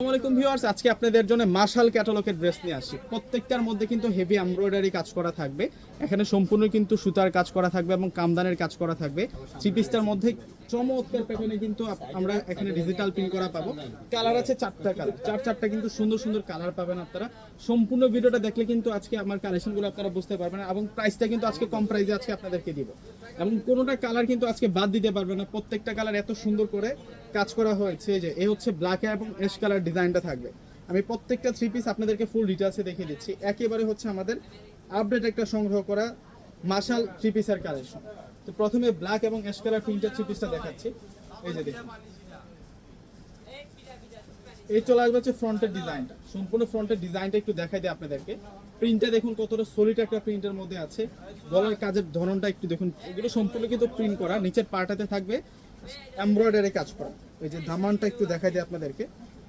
আসসালামু আলাইকুম ভিউয়ার্স, আজকে আপনাদের জন্য মার্শাল ক্যাটালগের ড্রেস নিয়ে আসছি। প্রত্যেকটার মধ্যে কিন্তু হেভি এমব্রয়ডারি কাজ করা থাকবে। এখানে সম্পূর্ণ কিন্তু সুতার কাজ করা থাকবে এবং কামদানের কাজ করা থাকবে। থ্রি পিসটার মধ্যে চমৎকার প্যাটার্নে কিন্তু আমরা এখানে ডিজিটাল প্রিন্ট করা পাবো। কালার আছে চারটা কালার চার চারটা কিন্তু সুন্দর সুন্দর কালার পাবেন আপনারা। সম্পূর্ণ ভিডিওটা দেখলে কিন্তু আজকে আমার কালেকশনগুলো আপনারা বুঝতে পারবেন এবং প্রাইসটা কিন্তু আজকে কম প্রাইসে আজকে আপনাদেরকে দিব। এবং কোনোটা কালার কিন্তু আজকে বাদ দিতে পারবে না। প্রত্যেকটা কালার এত সুন্দর করে কাজ করা হয়েছে যে এ হচ্ছে ব্ল্যাক এবং এশ কালার ডিজাইনটা থাকবে। আমি প্রত্যেকটা থ্রি পিস আপনাদেরকে ফুল ডিটেলসে দেখিয়ে দিচ্ছি। একেবারে হচ্ছে আমাদের আপডেট একটা সংগ্রহ করা মার্শাল থ্রি পিসের কালেকশন তো প্রথমে ব্ল্যাক এবং অ্যাশ কালার প্রিন্টের থ্রি পিসটা দেখাচ্ছি। এই যে দেখুন। এই চলে আসবে হচ্ছে ফ্রন্টের ডিজাইনটা সম্পূর্ণ ফ্রন্টের ডিজাইনটা একটু দেখাই দিই আপনাদেরকে। প্রিন্টটা দেখুন কতটা সলিড একটা প্রিন্টের মধ্যে আছে। গলার কাজের ধরনটা একটু দেখুন। এগুলো সম্পূর্ণ কিন্তু প্রিন্ট করা। নিচের পার্টাতে থাকবে এমব্রয়ডারি কাজ করা। এই যে দামানটা একটু দেখাই দিই আপনাদেরকে।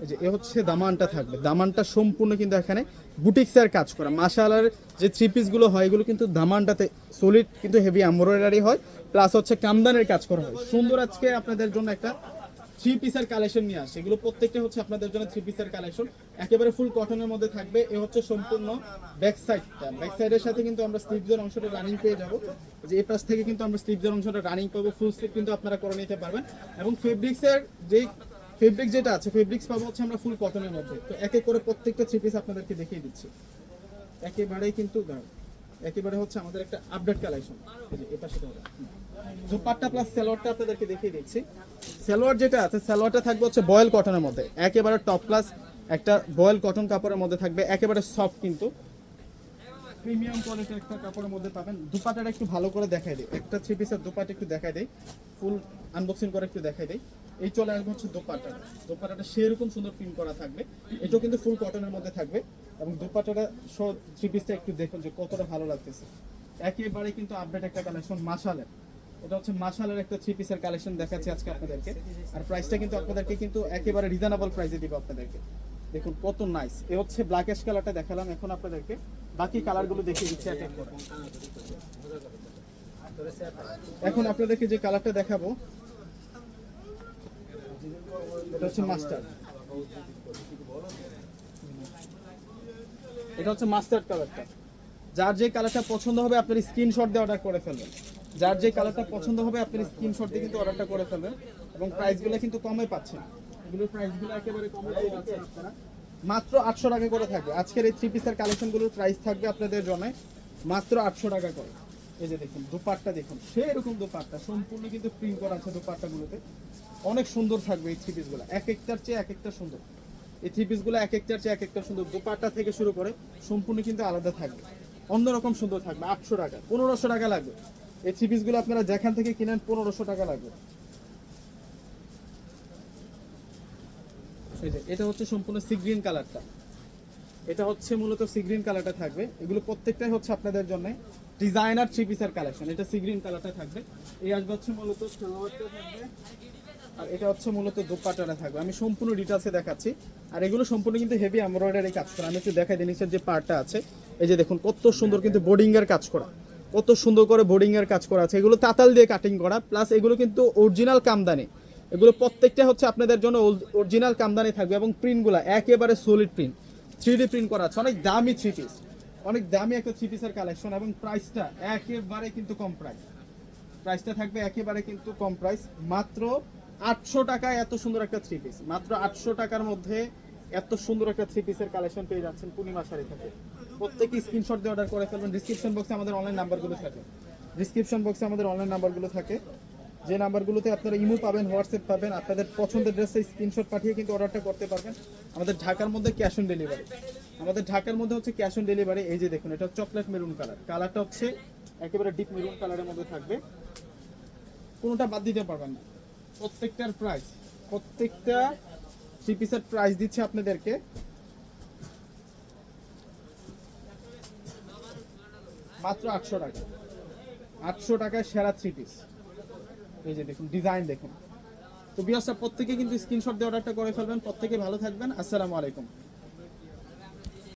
যে, এ হচ্ছে দামানটা থাকবে। দামানটা সম্পূর্ণ কিন্তু এখানে বুটিক্সের কাজ করা। মাসালার যে থ্রি পিসগুলো হয়, এগুলো কিন্তু দামানটাতে সলিড কিন্তু হেভি এমব্রয়ডারি হয় প্লাস হচ্ছে কামদানের কাজ করা হয়। সুন্দর আজকে আপনাদের জন্য একটা থ্রি পিসের কালেকশন নিয়ে আসে এগুলো প্রত্যেকটা হচ্ছে আপনাদের জন্য থ্রি পিসের কালেকশন একেবারে ফুল কটনের মধ্যে থাকবে। এ হচ্ছে সম্পূর্ণ ব্যাক সাইডটা ব্যাক সাইডের সাথে কিন্তু আমরা স্লিভসের অংশটা রানিং পেয়ে যাব। যে এই পাশ থেকে কিন্তু আমরা স্লিভসের অংশটা রানিং পাবো ফুল স্লিভ কিন্তু আপনারা করে নিতে পারবেন। এবং ফেব্রিক্সের যে ফেব্রিক যেটা আছে ফেব্রিক্স পাবো হচ্ছে আমরা ফুল কটনের মধ্যে। তো এক এক করে প্রত্যেকটা থ্রি পিস আপনাদেরকে দেখিয়ে দিচ্ছি। একেবারেই কিন্তু। একেবারে হচ্ছে আমাদের একটা আপডেট কালেকশন এটা সেটা দুপাট্টা প্লাস সালোয়ারটা আপনাদেরকে দেখিয়ে দিচ্ছি। সালোয়ার যেটা আছে, সালোয়ারটা থাকবে হচ্ছে বয়েল কটনের মধ্যে। একেবারে টপ ক্লাস একটা বয়েল কটন কাপড়ের মধ্যে থাকবে। একেবারে সফট কিন্তু। প্রিমিয়াম কোয়ালিটির একটা কাপড়ের মধ্যে পাবেন। দুপাটাটা একটু ভালো করে দেখাই দিই। একটা থ্রি পিসের দুপাটা একটু দেখাই দেই। ফুল আনবক্সিং করে একটু দেখাই দেই। এই চলে আসবে হচ্ছে দোপাট্টাটা দোপাট্টাটা সেরকম সুন্দর প্রিন্ট করা থাকবে। এটাও কিন্তু ফুল কটনের মধ্যে থাকবে। এবং দোপাট্টাটা থ্রি পিসটা একটু দেখুন যে কতটা ভালো লাগতেছে। একেবারে কিন্তু আপডেট একটা কালেকশন মাসালের এটা হচ্ছে মাসালের একটা থ্রি পিসের কালেকশন দেখাচ্ছি আজকে আপনাদেরকে। আর প্রাইসটা কিন্তু আপনাদেরকে কিন্তু একেবারে রিজনেবল প্রাইসে দিব আপনাদেরকে। দেখুন কত নাইস এ হচ্ছে ব্ল্যাক অ্যাশ কালারটা দেখালাম এখন আপনাদেরকে। বাকি কালারগুলো দেখিয়ে দিচ্ছি এক। এখন আপনাদেরকে যে কালারটা দেখাবো এটা হচ্ছে মাস্টার এটা হচ্ছে মাস্টার্ড কালারটা। যার যে কালারটা পছন্দ হবে আপনার স্ক্রিনশট দিয়ে অর্ডার করে ফেলবেন। যার যে কালারটা পছন্দ হবে আপনার স্ক্রিনশট দিয়ে কিন্তু অর্ডারটা করে ফেলবেন এবং প্রাইসগুলো কিন্তু কমে পাচ্ছেন। এগুলোর প্রাইসগুলো একেবারে কমে পেয়ে যাচ্ছেন আপনারা। মাত্র আটশো টাকা করে থাকবে। আজকের এই থ্রি পিসের কালেকশনগুলোর প্রাইস থাকবে আপনাদের জন্য মাত্র আটশো টাকা করে। এই যে দেখুন, দুপাট্টা দেখুন, সেরকম দুপাট্টা, সম্পূর্ণ কিন্তু প্রিন্ট করা আছে দুপাট্টাগুলোতে। অনেক সুন্দর থাকবে এই থ্রি পিসগুলো এক একটার চেয়ে এক একটা সুন্দর। এই থ্রি পিসগুলো এক একটার চেয়ে এক একটা সুন্দর। দুপাট্টা থেকে শুরু করে সম্পূর্ণ কিন্তু আলাদা থাকবে। অন্যরকম সুন্দর থাকবে, আটশো টাকা, পনেরোশো টাকা লাগবে। এই থ্রি পিসগুলো আপনারা যেখান থেকে কিনেন, পনেরোশো টাকা লাগবে। এই যে, এটা হচ্ছে সম্পূর্ণ সি গ্রিন কালারটা এটা হচ্ছে মূলত সি গ্রিন কালারটা থাকবে। এগুলো প্রত্যেকটাই হচ্ছে আপনাদের জন্য। ডিজাইনার থ্রি পিসের কালেকশন। এটা সি গ্রিন কালারটা থাকবে। এই আসবে হচ্ছে মূলত থাকবে। আর এটা হচ্ছে মূলত দোপাট্টাটা থাকবে। আমি সম্পূর্ণ ডিটেলসে দেখাচ্ছি। আর এগুলো সম্পূর্ণ কিন্তু হেভি এমব্রয়ডারি কাজ করা। আমি একটু দেখাই নিচের যে পার্টটা আছে, এই যে দেখুন, কত সুন্দর কিন্তু বোর্ডিং এর কাজ করা। কত সুন্দর করে বোর্ডিং এর কাজ করা আছে। এগুলো তাতাল দিয়ে কাটিং করা। প্লাস এগুলো কিন্তু অরিজিনাল কামদানি। এগুলো প্রত্যেকটা হচ্ছে আপনাদের জন্য অরিজিনাল কামদানি থাকবে এবং প্রিন্টগুলো একেবারে সলিড প্রিন্ট থ্রি প্রিন্ট করা আছে। অনেক দামি থ্রি পিস অনেক দামি একটা থ্রি পিসের কালেকশন এবং প্রাইসটা একেবারে কিন্তু কম প্রাইস প্রাইসটা থাকবে একেবারে কিন্তু কম প্রাইস মাত্র আটশো টাকায় এত সুন্দর একটা থ্রি পিস মাত্র আটশো টাকার মধ্যে এত সুন্দর একটা থ্রি পিসের কালেকশন পেয়ে যাচ্ছেন পূর্ণিমা শাড়ি থেকে। প্রত্যেকে স্ক্রিনশট দিয়ে অর্ডার করে ফেলবেন। ডিসক্রিপশন বক্সে আমাদের অনলাইন নাম্বারগুলো থাকে। ডিসক্রিপশন বক্সে আমাদের অনলাইন নাম্বারগুলো থাকে। যে নাম্বারগুলোতে আপনারা ইমো পাবেন হোয়াটসঅ্যাপ পাবেন, আপনাদের পছন্দের ড্রেসে স্ক্রিনশট পাঠিয়ে কিন্তু অর্ডারটা করতে পারবেন। আমাদের ঢাকার মধ্যে ক্যাশ অন ডেলিভারি আমাদের ঢাকার মধ্যে হচ্ছে ক্যাশ অন ডেলিভারি এই যে দেখুন, এটা চকলেট মেরুন কালার কালারটা হচ্ছে একেবারে ডিপ মেরুন কালারের মধ্যে থাকবে। কোনোটা বাদ দিতে পারবেন না। প্রত্যেকটার প্রাইস প্রত্যেকটা থ্রি পিসের প্রাইস দিচ্ছে আপনাদেরকে। মাত্র আটশো টাকা। আটশো টাকায় সেরা থ্রি পিস এই যে দেখুন ডিজাইন দেখুন। তো বিয়াসটা প্রত্যেকে কিন্তু স্ক্রিনশট দিয়ে অর্ডারটা করে ফেলবেন। প্রত্যেকে ভালো থাকবেন। আসসালামু আলাইকুম।